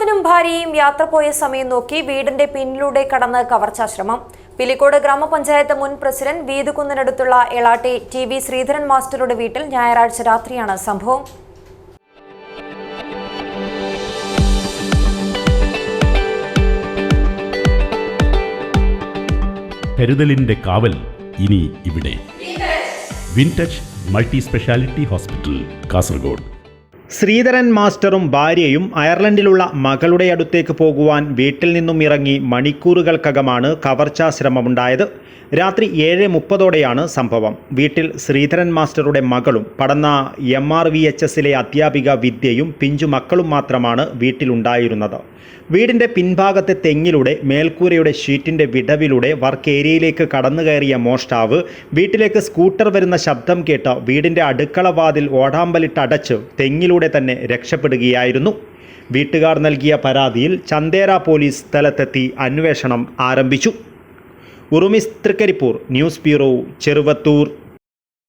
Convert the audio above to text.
ശ്രീനാഥനും ഭാര്യയും യാത്ര പോയ സമയം നോക്കി വീടിന്റെ പിന്നിലൂടെ കടന്ന് കവർച്ചാശ്രമം. പിലിക്കോട് ഗ്രാമപഞ്ചായത്ത് മുൻ പ്രസിഡന്റ് വീതുകുന്നിനടുത്തുള്ള എളാട്ടെ ടി വി ശ്രീധരൻ മാസ്റ്ററുടെ വീട്ടിൽ ഞായറാഴ്ച രാത്രിയാണ് സംഭവം. കരുതലിന്റെ കാവൽ ഇനി ഇവിടെ. Wintouch multi speciality hospital Kasaragod. Sreedharan മാസ്റ്ററും ഭാര്യയും അയർലൻഡിലുള്ള മകളുടെ അടുത്തേക്ക് പോകുവാൻ വീട്ടിൽ നിന്നും ഇറങ്ങി മണിക്കൂറുകൾക്കകമാണ് കവർച്ചാ ശ്രമമുണ്ടായത്. രാത്രി ഏഴ് മുപ്പതോടെയാണ് സംഭവം. വീട്ടിൽ ശ്രീധരൻ മാസ്റ്ററുടെ മകളും പഠന എം ആർ വി എച്ച് എസിലെ അധ്യാപിക വിദ്യയും പിഞ്ചു മക്കളും മാത്രമാണ് വീട്ടിലുണ്ടായിരുന്നത്. വീടിന്റെ പിൻഭാഗത്തെ തെങ്ങിലൂടെ മേൽക്കൂരയുടെ ഷീറ്റിന്റെ വിടവിലൂടെ വർക്ക് ഏരിയയിലേക്ക് കടന്നു കയറിയ മോഷ്ടാവ് വീട്ടിലേക്ക് സ്കൂട്ടർ വരുന്ന ശബ്ദം കേട്ട് വീടിന്റെ അടുക്കളവാതിൽ ഓടാമ്പലിട്ടടച്ച് തെങ്ങിലൂടെ തന്നെ രക്ഷപ്പെടുകയായിരുന്നു. വീട്ടുകാർ നൽകിയ പരാതിയിൽ ചന്ദേര പോലീസ് സ്ഥലത്തെത്തി അന്വേഷണം ആരംഭിച്ചു. ഉറുമിസ് തൃക്കരിപ്പൂർ ന്യൂസ് ബ്യൂറോ ചെറുവത്തൂർ.